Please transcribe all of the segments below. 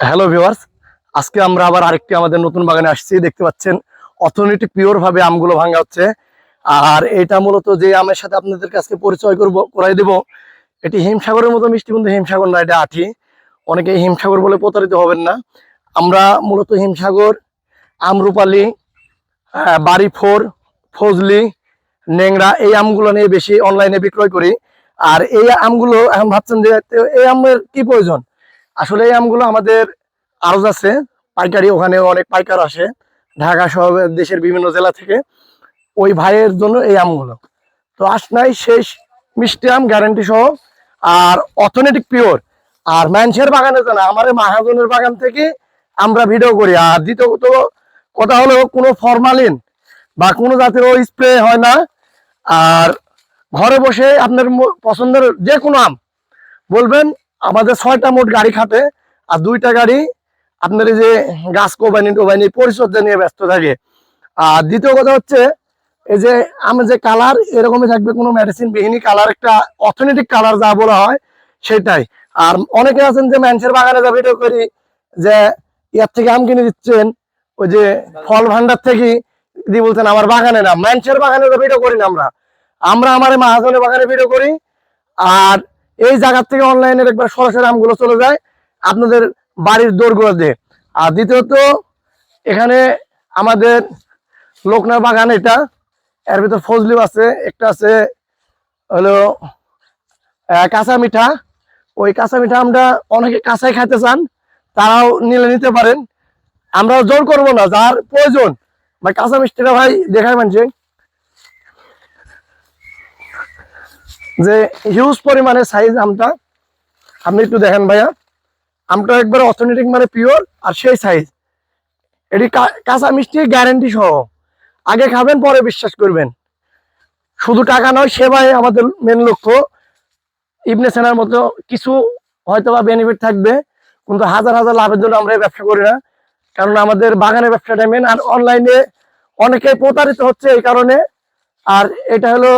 Hello viewers আজকে আমরা আবার আরেকটি আমাদের নতুন বাগানে আসছি। দেখতে পাচ্ছেন অর্থনৈতিক পিওর ভাবে আমগুলো ভাঙা হচ্ছে। আর এটা মূলত যে আমের সাথে আপনাদের কাছে পরিচয় করব, করাই দেব, এটি হিমসাগরের মতো মিষ্টি কিন্তু হিমসাগর না, এটা আঠি। অনেকে হিমসাগর বলে প্রতারিত হবেন না। আমরা মূলত হিমসাগর, আমরুপালি বাড়ি ফোর ফজলি নেংরা এই আমগুলো নিয়ে বেশি অনলাইনে বিক্রয় করি। আর এই আমগুলো এখন ভাবছেন যে এই আমের কি প্রয়োজন? আসলে এই আমগুলো আমাদের আরজ আছে। পাইকারি ওখানে অনেক পাইকার আসে। ঢাকা সহ দেশের বিভিন্ন জেলা থেকে ওই ভাইয়ের জন্য এই আমগুলো। তো আসনাই শেষ মিষ্টি আম গ্যারান্টি সহ। আর অর্থনৈতিক পিওর আর মানুষের বাগানে তো না আমার মাহাজনের বাগান থেকে আমরা ভিডিও করি। আর দ্বিতীয়ত কথা হলো কোনো ফরমালিন বা কোনো জাতের স্প্রে হয় না। আর ঘরে বসে আপনার পছন্দের যে কোনো আম, বলবেন আমাদের ছয়টা মোট গাড়ি খাটে, আর দুইটা গাড়ি আপনার এই যে গাছ কোবাইনি টোবাইনি পরিচর্যা নিয়ে ব্যস্ত থাকে। আর দ্বিতীয় কথা হচ্ছে, এই যে আমি যে কালার, এরকমই থাকবে কোনো মেডিসিন বিহীনই কালার, একটা অর্থনৈতিক কালার যা বলা হয়, সেটাই। আর অনেকে আছেন যে মানুষের বাগানে যা ভিডিও করি যে ইয়ার থেকে আম কিনে দিচ্ছেন, ওই যে ফল ভান্ডার থেকে দিয়ে বলছেন, আমার বাগানে না। মানুষের বাগানে তো ভিডিও করি না আমরা। আমরা আমার মাহাজনের বাগানে ভিডিও করি, আর এই জায়গার থেকে অনলাইনের একবার সরাসরি আমগুলো চলে যায় আপনাদের বাড়ির দৌড়গুলোতে আর দ্বিতীয়ত, এখানে আমাদের লোকনার বাগান এটা। এর ভিতর ফজলিও আছে, একটা আছে হলো কাঁচা মিঠা। ওই কাঁচা মিঠা আমরা অনেকে কাঁচাই খাইতে চান, তারাও নিলে নিতে পারেন। আমরা জোর করব না, যার প্রয়োজন। ভাই, কাঁচা মিষ্টিটা ভাই দেখায় মানছে যে হিউজ পরিমাণে সাইজ আমটা, আপনি একটু দেখেন ভাইয়া। আমটা একবার অর্থনৈতিক মানে পিওর আর সেই সাইজ এটি কাঁচা মিষ্টি গ্যারান্টি সহ। আগে খাবেন, পরে বিশ্বাস করবেন। শুধু টাকা নয় সেবাই আমাদের মেন লক্ষ্য। ইবনে সেনার মতো কিছু হয়তো বা বেনিফিট থাকবে, কিন্তু হাজার হাজার লাভের জন্য আমরা ব্যবসা করি না। কারণ আমাদের বাগানের ব্যবসাটা মেন আর অনলাইনে অনেকে প্রতারিত হচ্ছে এই কারণে। আর এটা হলো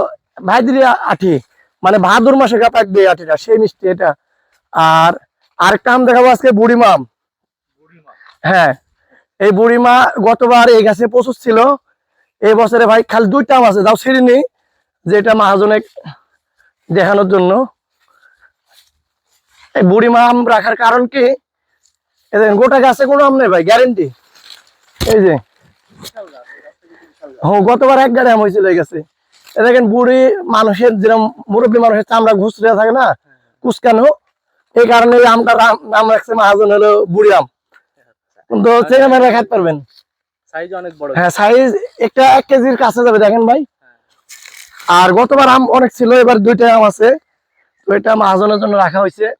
ভাইদিরি আঠি মানে ভাদুর মাসে গা থাকবে এই আঠিটা সেই মিষ্টি এটা। আর আরেকটা আম দেখাবো আজকে বুড়িমা আম। হ্যাঁ এই বুড়িমা গতবার এই গাছে প্রচুর ছিল। এই বছরে ভাই খালি দুইটা আম আছে যাও ছিঁড়িনি যেটা মহাজনে দেখানোর জন্য। এই বুড়িমা আম রাখার কারণ কি? দেখেন গোটা গাছে কোনো আম নেই ভাই গ্যারেন্টি এই যে। হ্যাঁ গতবার এক গাড়ি আম হয়েছিল এই গাছে। দেখেন বুড়ি মানুষের যেরকম মুরব্বী মানুষের চামড়া ঘুষরে থাকে না কুচকানো এই কারণে এই আমটার নাম- রাখছে মহাজন হলো বুড়ি আম। কিন্তু চেনে মেরে খাইতে পারবেন। হ্যাঁ সাইজ একটা এক কেজির কাছে যাবে দেখেন ভাই। আর গতবার আম অনেক ছিল এবার দুইটা আম আছে। তো এটা মহাজনের জন্য রাখা হয়েছে।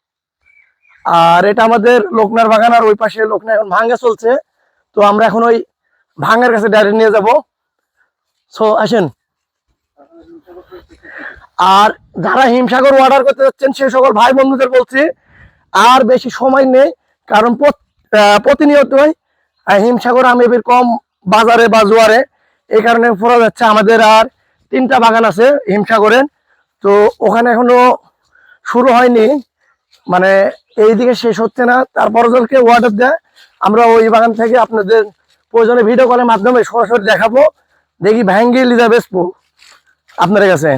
আর এটা আমাদের লোকনার বাগান আর ওই পাশে লোকনা এখন ভাঙ্গা চলছে। তো আমরা এখন ওই ভাঙ্গার কাছে ডাইরেক্ট নিয়ে যাব। সো আসেন। আর যারা হিমসাগর অর্ডার করতে যাচ্ছেন সেই সকল ভাই বন্ধুদের বলছি, আর বেশি সময় নেই, কারণ প্রতিনিয়তই হিমসাগর আমেবির কম বাজারে বা জোয়ারে এই কারণে পড়া যাচ্ছে। আমাদের আর তিনটা বাগান আছে হিমসাগরের তো ওখানে এখনও শুরু হয়নি মানে এইদিকে শেষ হচ্ছে না। তারপরে ওদেরকে অর্ডার দেয়। আমরা ওই বাগান থেকে আপনাদের প্রয়োজনে ভিডিও কলের মাধ্যমে সরাসরি দেখাবো। দেখি ভ্যাঙ্গি লিজা বেসবো আপনাদের কাছে।